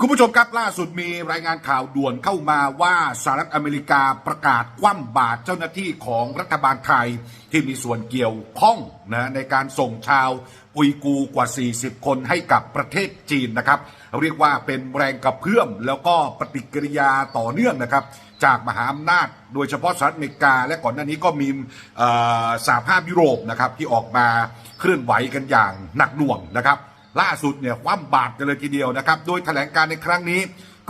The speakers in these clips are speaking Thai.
คุณผู้ชมครับล่าสุดมีรายงานข่าวด่วนเข้ามาว่าสหรัฐอเมริกาประกาศคว่ำบาตรเจ้าหน้าที่ของรัฐบาลไทยที่มีส่วนเกี่ยวข้องนะในการส่งชาวอุยกูร์กว่า 40 คนให้กับประเทศจีนนะครับ เรียกว่าเป็นแรงกระเพื่อม แล้วก็ปฏิกิริยาต่อเนื่องนะครับ จากมหาอำนาจ โดยเฉพาะสหรัฐอเมริกา และก่อนหน้านี้ก็มีอ่อสหภาพยุโรปนะครับที่ออกมาเคลื่อนไหวกันอย่างหนักหน่วงนะครับ ล่าสุดเนี่ยคว่ำบาตรกันเลยทีเดียวนะครับ โดยแถลงการในครั้งนี้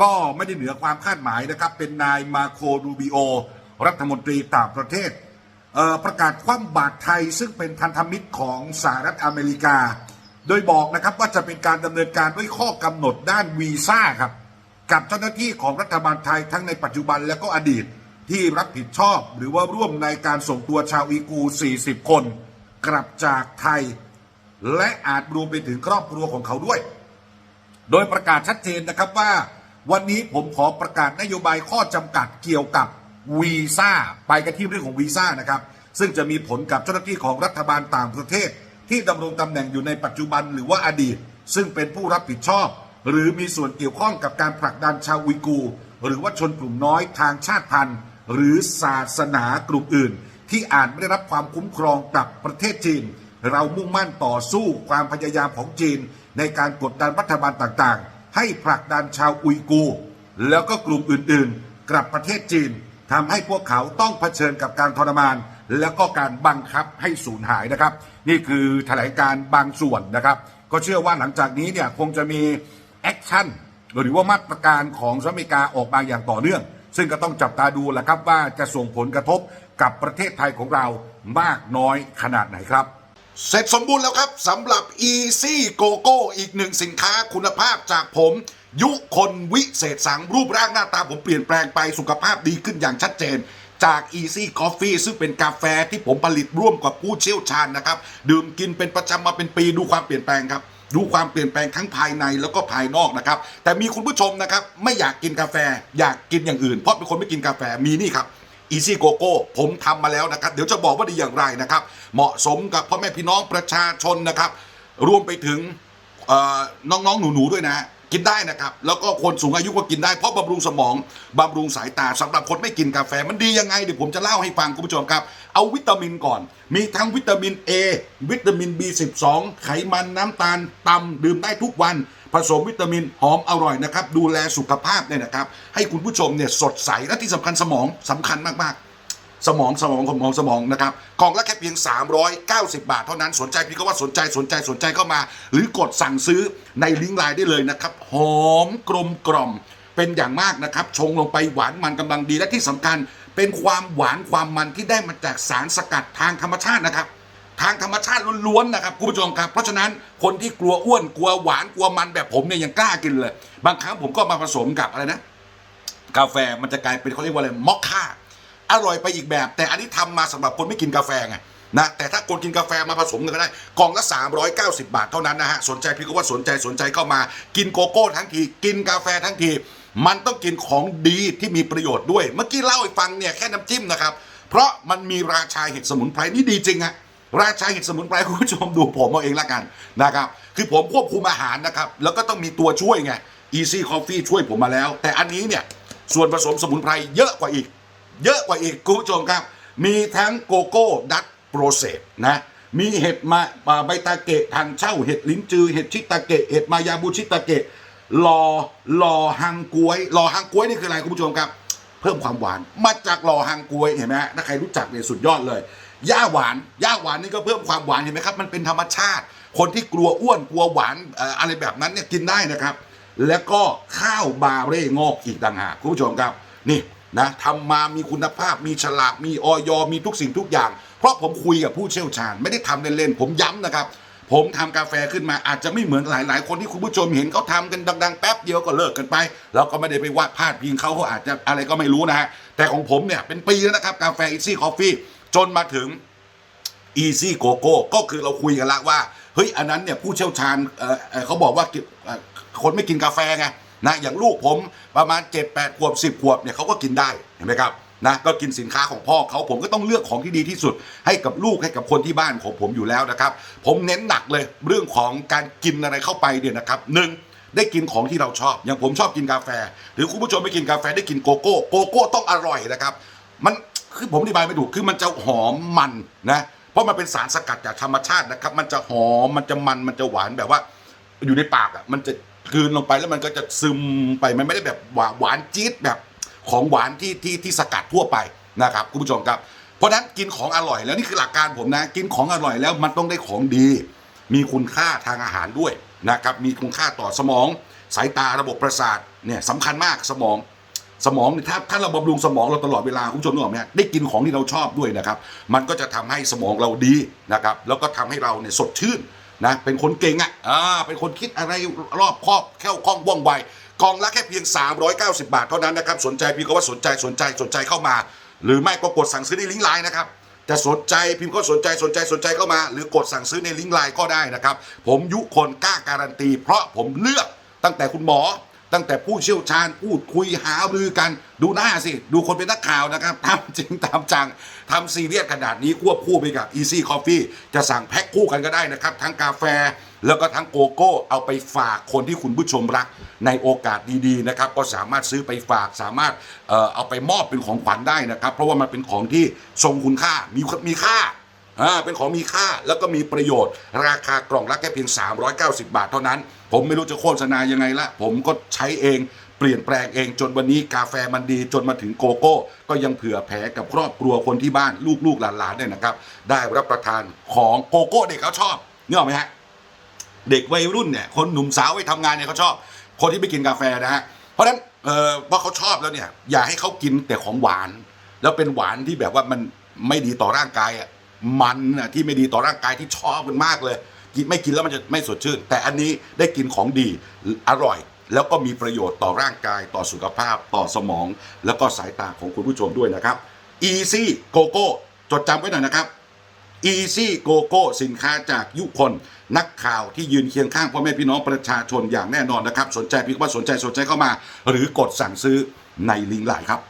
ก็ไม่ได้เหนือความคาดหมายนะครับ เป็นนายมาโครูบิโอ รัฐมนตรีต่างประเทศเประกาศคว่ำบาตรไทยซึ่งเป็นพันธมิตรของสหรัฐอเมริกา โดยบอกนะครับว่าจะเป็นการดำเนินการด้วยข้อกำหนดด้านวีซ่าครับกับเจ้าหน้าที่ของรัฐบาลไทยทั้งในปัจจุบันและก็อดีตที่รับผิดชอบ หรือว่าร่วมในการส่งตัวชาวอีกู 40 คน กลับจากไทย และอาจรวมไปถึงครอบครัวของเขาด้วย โดยประกาศชัดเจนนะครับว่า วันนี้ผมขอประกาศนโยบายข้อจำกัดเกี่ยวกับวีซ่าไปกันที่เรื่องของวีซ่านะครับ ซึ่งจะมีผลกับเจ้าหน้าที่ของรัฐบาลต่างประเทศ ที่ดำรงตำแหน่งอยู่ในปัจจุบันหรือว่าอดีต ซึ่งเป็นผู้รับผิดชอบ หรือมีส่วนเกี่ยวข้องกับการผลักดันชาวอุยกู หรือว่าชนกลุ่มน้อยทางชาติพันธุ์ หรือศาสนากลุ่มอื่น ที่อาจไม่ได้รับความคุ้มครองกับประเทศจีน เรามุ่งมั่นต่อสู้ความพยายามของจีน ในการกดดันรัฐบาลต่างๆ ให้ผลักดันชาวอุยกูร์แล้วก็กลุ่มอื่นๆ กลับประเทศจีนทำให้พวกเขาต้องเผชิญกับการทรมาน แล้วก็การบังคับให้สูญหายนะครับ นี่คือแถลงการบางส่วนนะครับ ก็เชื่อว่าหลังจากนี้เนี่ยคงจะมีแอคชั่นหรือว่ามาตรการของสหรัฐอเมริกาออกมาอย่างต่อเนื่อง ซึ่งก็ต้องจับตาดูแหละครับว่าจะส่งผลกระทบกับประเทศไทยของเรามากน้อยขนาดไหนครับ เสร็จสมบูรณ์แล้วครับสำหรับ Easy Go Go อีกหนึ่งสินค้าคุณภาพจากผม ยุคนวิเศษสังรูปร่างหน้าตาผมเปลี่ยนแปลงไปสุขภาพดีขึ้นอย่างชัดเจน จาก Easy Coffee ซึ่งเป็นกาแฟที่ผมผลิตร่วมกับผู้เชี่ยวชาญนะครับ ดื่มกินเป็นประจำมาเป็นปีดูความเปลี่ยนแปลงครับดูความเปลี่ยนแปลงทั้งภายในแล้วก็ภายนอกนะครับ แต่มีคุณผู้ชมนะครับ ไม่อยากกินกาแฟ อยากกินอย่างอื่น เพราะเป็นคนไม่กินกาแฟมีนี่ครับ Easy Go Go ผมทำมาแล้วนะครับ เดี๋ยวจะบอกว่าดีอย่างไรนะครับ เหมาะสมกับพ่อแม่พี่น้องประชาชนนะครับ รวมไปถึงน้องๆ หนู ๆ ด้วยนะ กินได้นะครับ แล้วก็คนสูงอายุก็กินได้เพราะบำรุงสมองบำรุงสายตาสำหรับคนไม่กินกาแฟมันดียังไง เดี๋ยวผมจะเล่าให้ฟังคุณผู้ชมครับ เอาวิตามินก่อน มีทั้งวิตามิน A วิตามิน B12 ไขมันน้ำตาลต่ำดื่มได้ทุกวัน ผสมวิตามินหอมอร่อยนะครับ ดูแลสุขภาพเนี่ยนะครับ ให้คุณผู้ชมเนี่ยสดใส และที่สำคัญสมองสำคัญมากๆ สมองสมองสมองสมองนะครับกล่องละแค่เพียง 390 บาทเท่านั้นสนใจพี่ก็ว่าสนใจสนใจสนใจเข้ามา หรือกดสั่งซื้อในลิงก์ไลน์ได้เลยนะครับหอมกลมกล่อมเป็นอย่างมากนะครับ ชงลงไปหวานมันกำลังดีและที่สำคัญ เป็นความหวานความมันที่ได้มาจากสารสกัดทางธรรมชาตินะครับ ทางธรรมชาติล้วนๆนะครับคุณผู้ชมครับ เพราะฉะนั้นคนที่กลัวอ้วนกลัวหวานกลัวมันแบบผมเนี่ยยังกล้ากินเลย บางครั้งผมก็มาผสมกับอะไรนะ กาแฟมันจะกลายเป็นเขาเรียกว่าอะไรมอคค่าอร่อยไปอีกแบบ แต่อันนี้ทำมาสำหรับคนไม่กินกาแฟไงนะแต่ถ้าคนกินกาแฟมาผสมกันก็ได้กล่องละ 390 บาทเท่านั้นนะฮะสนใจพี่ก็ว่าสนใจสนใจเข้ามากินโกโก้ทั้งทีกินกาแฟทั้งที มันต้องกินของดีที่มีประโยชน์ด้วย เมื่อกี้เล่าให้ฟังเนี่ยแค่น้ำจิ้มนะครับ เพราะมันมีราชาเห็ดสมุนไพรนี่ดีจริงฮะ ราชาห็ดสมุนไพรคุณผู้ชมดูผมเอาเองละกันนะครับ คือผมควบคุมอาหารนะครับ แล้วก็ต้องมีตัวช่วยไง Easy Coffee ช่วยผมมาแล้ว แต่อันนี้เนี่ยส่วนผสมสมุนไพรเยอะกว่าอีก เยอะกว่าอีกคุณผู้ชมครับ มีทั้งโกโก้ดัตโปรเซสนะมีเห็ดมาใบตาเกะทางเช่าเห็ดลิ้นจือเห็ดชิตาเกะเห็ดมายาบูชิตาเกะลอลอฮังกวยลอฮังกวยนี่คืออะไรคุณผู้ชมครับ เพิ่มความหวาน มาจากหลอฮังกวยเห็นไหมฮะถ้าใครรู้จักเนี่ยสุดยอดเลยย่าหวานย่าหวานนี่ก็เพิ่มความหวานเห็นไหมครับ มันเป็นธรรมชาติ คนที่กลัวอ้วนกลัวหวานเอ่ออะไรแบบนั้นเนี่ยกินได้นะครับ แล้วก็ข้าวบาเร่งอกอีกต่างหากคุณผู้ชมครับนี่นะทำมามีคุณภาพมีฉลากมีออยมีทุกสิ่งทุกอย่าง เพราะผมคุยกับผู้เชี่ยวชาญ ไม่ได้ทำเล่นๆผมย้ำนะครับ ผมทำกาแฟขึ้นมาอาจจะไม่เหมือนหลาย ๆ คนที่คุณผู้ชมเห็นเขาทำกันดัง ๆ แป๊บเดียวก็เลิกกันไปแล้วก็ไม่ได้ไปวาดพาดพิงเขาเขาอาจจะอะไรก็ไม่รู้นะฮะแต่ของผมเนี่ยเป็นปีแล้วนะครับกาแฟอีซี่คอฟฟี่จนมาถึง Easy Go Go ก็คือเราคุยกันละว่าเฮ้ยอันนั้นเนี่ยผู้เชี่ยวชาญเเขาบอกว่าคนไม่กินกาแฟไงนะอย่างลูกผมประมาณ 7 8 ขวบ 10 ขวบเนี่ยเขาก็กินได้เห็นไหมครับ นะก็กินสินค้าของพ่อเขาผมก็ต้องเลือกของที่ดีที่สุด ให้กับลูกให้กับคนที่บ้านของผมอยู่แล้วนะครับ ผมเน้นหนักเลยเรื่องของการกินอะไรเข้าไปเนี่ยนะครับหนึ่งได้กินของที่เราชอบ อย่างผมชอบกินกาแฟ หรือคุณผู้ชมไม่กินกาแฟได้กินโกโก้โกโก้ต้องอร่อยนะครับ มันคือผมอธิบายไม่ถูกคือมันจะหอมมันนะเพราะมันเป็นสารสกัดจากธรรมชาตินะครับ มันจะหอมมันจะมันมันจะหวานแบบว่า อยู่ในปากอะมันจะกลืนลงไปแล้วมันก็จะซึมไปมันไม่ได้แบบหวานหวานจี๊ดแบบ ของหวานที่ที่ที่สกัดทั่วไปนะครับคุณผู้ชมครับ เพราะนั้นกินของอร่อยแล้วนี่คือหลักการผมนะ กินของอร่อยแล้วมันต้องได้ของดี มีคุณค่าทางอาหารด้วยนะครับมีคุณค่าต่อสมอง สายตาระบบประสาทเนี่ยสำคัญมากสมองสมองเนี่ยถ้าถ้าเราบำรุงสมองเราตลอดเวลาคุณผู้ชมนึกออกไหมได้กินของที่เราชอบด้วยนะครับ มันก็จะทำให้สมองเราดีนะครับ แล้วก็ทำให้เราเนี่ยสดชื่นนะเป็นคนเก่งอะอ่าเป็นคนคิดอะไรรอบคอบแค่วคล่องว่องไว กองละแค่เพียง 390 บาทเท่านั้นนะครับ สนใจพี่ก็ว่าสนใจสนใจสนใจเข้ามา หรือไม่ก็กดสั่งซื้อในลิงก์ไลน์นะครับจะสนใจพิมพ์ก็สนใจสนใจสนใจเข้ามา หรือกดสั่งซื้อในลิงก์ไลน์ก็ได้นะครับ ผมยุคนกล้าการันตี เพราะผมเลือกตั้งแต่คุณหมอ ตั้งแต่ผู้เชี่ยวชาญพูดคุยหารือกัน ดูหน้าสิ ดูคนเป็นนักข่าวนะครับทำจริงตามจังทำซีเรียสขนาดนี้ควบคู่ไปกับ Easy Coffee จะสั่งแพ็คคู่กันก็ได้นะครับ ทั้งกาแฟแล้วก็ทั้งโกโก้เอาไปฝากคนที่คุณผู้ชมรักในโอกาสดีๆนะครับ ก็สามารถซื้อไปฝากสามารถเออเอาไปมอบเป็นของขวัญได้นะครับ เพราะว่ามันเป็นของที่ทรงคุณค่ามีมีค่า อ่าเป็นของมีค่าแล้วก็มีประโยชน์ ราคากล่องละแค่เพียง 390 บาทเท่านั้น ผมไม่รู้จะโฆษณายังไงละ ผมก็ใช้เองเปลี่ยนแปลงเองจนวันนี้กาแฟมันดีจนมาถึงโกโก้ ก็ยังเผื่อแผ่กับครอบครัวคนที่บ้านลูกๆหลานๆเนี่ยนะครับ ได้รับประทานของโกโก้เด็กเขาชอบเนึกออไหมฮะเด็กวัยรุ่นเนี่ยคนหนุ่มสาวไปทำงานเนี่ยเขาชอบ คนที่ไม่กินกาแฟนะฮะเพราะฉะนั้นเออพอเขาชอบแล้วเนี่ย อย่าให้เขากินแต่ของหวาน แล้วเป็นหวานที่แบบว่ามันไม่ดีต่อร่างกายอะ มันอะที่ไม่ดีต่อร่างกายที่ชอบมันมากเลยกินไม่กินแล้วมันจะไม่สดชื่น แต่อันนี้ได้กินของดีอร่อย แล้วก็มีประโยชน์ต่อร่างกายต่อสุขภาพต่อสมอง แล้วก็สายตาของคุณผู้ชมด้วยนะครับ Easy Go Go จดจำไว้หน่อยนะครับ Easy Go Go สินค้าจากยุคนนักข่าวที่ยืนเคียงข้างพ่อแม่พี่น้องประชาชนอย่างแน่นอนนะครับ สนใจพี่ว่าสนใจสนใจเข้ามา หรือกดสั่งซื้อในลิงก์ไลน์ครับ